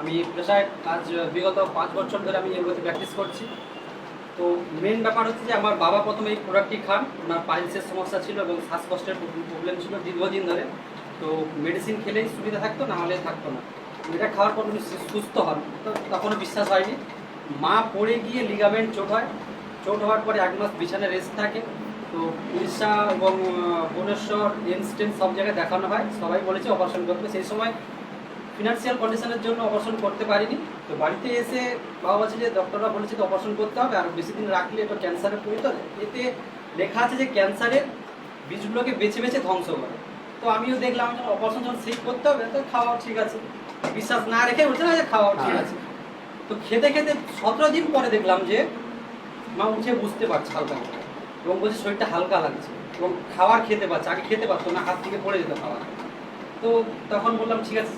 আমি পেশায় আজ বিগত পাঁচ বছর ধরে আমি এগুলোতে প্র্যাকটিস করছি। তো মেন ব্যাপার হচ্ছে যে আমার বাবা প্রথমে এই প্রোডাক্টটি খান, ওনার পাইলসের সমস্যা ছিল এবং শ্বাসকষ্টের প্রবলেম ছিল দীর্ঘদিন ধরে। তো মেডিসিন খেলেই সুবিধা থাকতো, না হলে থাকতো না। এটা খাওয়ার পর উনি সুস্থ হন। তো তখনও বিশ্বাস হয়নি। মা পড়ে গিয়ে লিগামেন্ট চোট হয়। চোট হওয়ার পরে এক মাস বিছানায় রেস্ট থাকে। তো উড়িষ্যা এবং ভুবনেশ্বর ইনস্টেন্ট সব জায়গায় দেখানো হয়। সবাই বলেছে অপারেশন করবে। সেই সময় ফিনান্সিয়াল কন্ডিশনের জন্য অপারেশন করতে পারিনি। তো বাড়িতে এসে বাবা বলছে যে ডক্টররা বলেছে যে অপারেশন করতে হবে আর বেশি দিন রাখলে এটা ক্যান্সারের পরিণত হবে। এতে লেখা আছে যে ক্যান্সারের বীজগুলোকে বেছে বেছে ধ্বংস করে। তো আমিও দেখলাম যে অপারেশন যখন সেই করতে হবে তো খাওয়া ঠিক আছে। বিশ্বাস না রেখে বলছে না যে খাওয়া ঠিক আছে। তো খেতে খেতে সতেরো দিন পরে দেখলাম যে মা উঠে বুঝতে পারছে হালকা এবং বলছে শরীরটা হালকা লাগছে। এবং খাবার খেতে পারছে আগে খেতে পারতো না হাত থেকে পড়ে যেত খাবার। তো তখন বললাম ঠিক আছে।